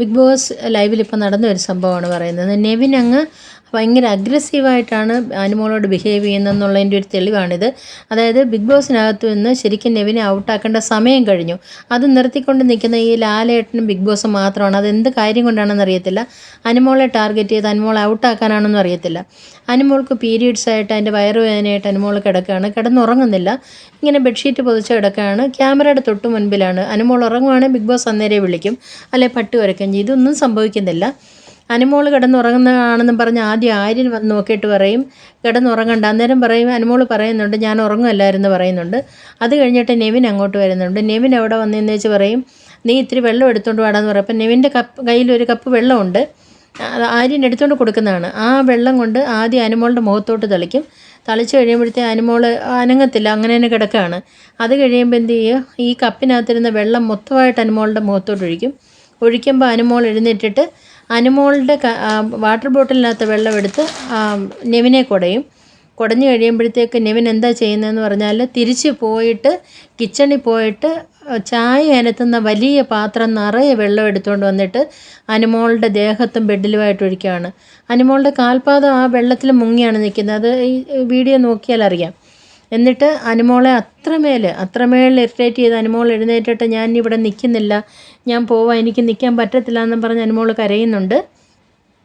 Big boss ലൈവിൽ ഇപ്പോൾ നടന്ന ഒരു സംഭവമാണ് പറയുന്നത്. നെവിൻ അങ്ങ് ഭയങ്കര അഗ്രസീവായിട്ടാണ് അനുമോളോട് ബിഹേവ് ചെയ്യുന്നതെന്നുള്ളതിന്റെ ഒരു തെളിവാണിത്. അതായത് ബിഗ് ബോസിനകത്തു നിന്ന് ശരിക്കും നെവിനെ ഔട്ടാക്കേണ്ട സമയം കഴിഞ്ഞു. അത് നിർത്തിക്കൊണ്ട് നിൽക്കുന്ന ഈ ലാലേട്ടനും ബിഗ് ബോസ് മാത്രമാണ്. അത് എന്ത് കാര്യം കൊണ്ടാണെന്ന് അറിയത്തില്ല. അനുമോളെ ടാർഗറ്റ് ചെയ്ത് അനുമോളെ ഔട്ടാക്കാനാണെന്നും അറിയത്തില്ല. അനുമോൾക്ക് പീരീഡ്സ് ആയിട്ട് അതിന്റെ വയറുവേദനയായിട്ട് അനുമോൾ കിടക്കുകയാണ്. കിടന്നുറങ്ങുന്നില്ല. ഇങ്ങനെ ബെഡ്ഷീറ്റ് പൊതിച്ച് കിടക്കുകയാണ്. ക്യാമറയുടെ തൊട്ട് മുൻപിലാണ്. അനുമോൾ ഉറങ്ങുവാണെങ്കിൽ ബിഗ് ബോസ് അന്നേരെ വിളിക്കും. അല്ലെ പട്ടി ഉരയ്ക്കും ചെയ്തു ഇതൊന്നും സംഭവിക്കുന്നില്ല. അനുമോൾ കിടന്നുറങ്ങുന്നതാണെന്നും പറഞ്ഞ് ആദ്യം ആര്യൻ വന്ന് നോക്കിയിട്ട് പറയും കിടന്നുറങ്ങണ്ട. അന്നേരം പറയും അനുമോൾ പറയുന്നുണ്ട് ഞാൻ ഉറങ്ങുമല്ലായിരുന്നു പറയുന്നുണ്ട്. അത് കഴിഞ്ഞിട്ട് നെവിൻ അങ്ങോട്ട് വരുന്നുണ്ട്. നെവിൻ എവിടെ വന്നതെന്ന് വെച്ച് പറയും നീ ഇത്തിരി വെള്ളം എടുത്തുകൊണ്ട് വാടാന്ന് പറയും അപ്പം നെവിന്റെ കപ്പ് കയ്യിൽ ഒരു കപ്പ് വെള്ളമുണ്ട്. ആര്യൻ എടുത്തുകൊണ്ട് കൊടുക്കുന്നതാണ്. ആ വെള്ളം കൊണ്ട് ആദ്യം അനുമോളുടെ മുഖത്തോട്ട് തളിക്കും. തളിച്ച് കഴിയുമ്പോഴത്തേ അനുമോൾ അനങ്ങത്തില്ല അങ്ങനെ തന്നെ കിടക്കുകയാണ്. അത് കഴിയുമ്പോൾ എന്ത് ചെയ്യുക ഈ കപ്പിനകത്തിരുന്ന വെള്ളം മൊത്തമായിട്ട് അനുമോളുടെ മുഖത്തോട്ട് ഒഴിക്കും. ഒഴിക്കുമ്പോൾ അനുമോൾ എഴുന്നേറ്റിട്ട് അനുമോളുടെ വാട്ടർ ബോട്ടിലിനകത്ത് വെള്ളം എടുത്ത് നെവിനെ കുടയും. കുടഞ്ഞു കഴിയുമ്പോഴത്തേക്ക് നെവിൻ എന്താ ചെയ്യുന്നതെന്ന് പറഞ്ഞാൽ തിരിച്ച് പോയിട്ട് കിച്ചണിൽ പോയിട്ട് ചായ അനത്തുന്ന വലിയ പാത്രം നിറയെ വെള്ളം എടുത്തുകൊണ്ട് വന്നിട്ട് അനുമോളുടെ ദേഹത്തും ബെഡിലുമായിട്ട് ഒഴിക്കുകയാണ്. അനുമോളുടെ കാൽപാദം ആ വെള്ളത്തിൽ മുങ്ങിയാണ് നിൽക്കുന്നത്. അത് ഈ വീഡിയോ നോക്കിയാൽ അറിയാം എന്നിട്ട് അനുമോളെ അത്രമേൽ അത്രമേൽ ഇറിറ്റേറ്റ് ചെയ്ത് അനുമോൾ എഴുന്നേറ്റിട്ട് ഞാൻ ഇവിടെ നിൽക്കുന്നില്ല ഞാൻ പോവാം എനിക്ക് നിൽക്കാൻ പറ്റത്തില്ല എന്നും പറഞ്ഞ് അനുമോൾ കരയുന്നുണ്ട്.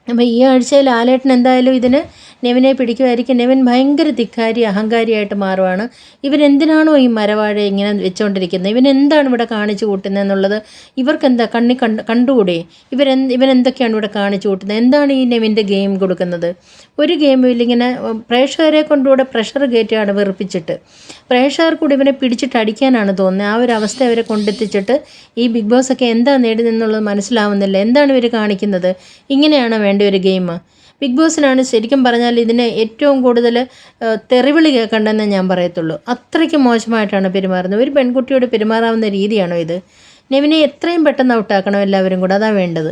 അപ്പോൾ ഈ ആഴ്ചയിൽ ലാലേട്ടൻ എന്തായാലും ഇതിന് നെവിനെ പിടിക്കുമായിരിക്കും നെവിൻ ഭയങ്കര ധിക്കാരി അഹങ്കാരിയായിട്ട് മാറുവാണ്. ഇവരെന്തിനാണോ ഈ മരവാഴ ഇങ്ങനെ വെച്ചുകൊണ്ടിരിക്കുന്നത് ഇവൻ എന്താണ് ഇവിടെ കാണിച്ചു കൂട്ടുന്നതെന്നുള്ളത് ഇവർക്കെന്താ കണ്ണി കണ്ട് കണ്ടുകൂടെ? ഇവരെന്ത് ഇവനെന്തൊക്കെയാണ് ഇവിടെ കാണിച്ചു കൂട്ടുന്നത് എന്താണ് ഈ നെവിന്റെ ഗെയിം കൊടുക്കുന്നത്? ഒരു ഗെയിമും ഇല്ല ഇങ്ങനെ പ്രേക്ഷകരെ കൊണ്ടുകൂടെ പ്രഷർ കയറ്റിയാണ് വെറുപ്പിച്ചിട്ട്. പ്രേക്ഷകർ കൂടി ഇവനെ പിടിച്ചിട്ട് അടിക്കാനാണ് തോന്നുന്നത് ആ ഒരു അവസ്ഥ അവരെ കൊണ്ടെത്തിച്ചിട്ട് ഈ ബിഗ് ബോസ് ഒക്കെ എന്താ നേടി എന്നുള്ളത് മനസ്സിലാവുന്നില്ല. എന്താണ് ഇവർ കാണിക്കുന്നത്? ഇങ്ങനെയാണ് വേണ്ട ഒരു ഗെയിം ബിഗ് ബോസിനാണ് ശരിക്കും പറഞ്ഞാൽ ഇതിനെ ഏറ്റവും കൂടുതൽ തെറിവിളി കേൾക്കേണ്ടതെന്ന് ഞാൻ പറയത്തുള്ളൂ. അത്രയ്ക്ക് മോശമായിട്ടാണ് പെരുമാറുന്നത്. ഒരു പെൺകുട്ടിയോട് പെരുമാറാവുന്ന രീതിയാണോ ഇത്? നെവിനെ എത്രയും പെട്ടെന്ന് ഔട്ടാക്കണം എല്ലാവരും കൂടെ. അതാണ് വേണ്ടത്.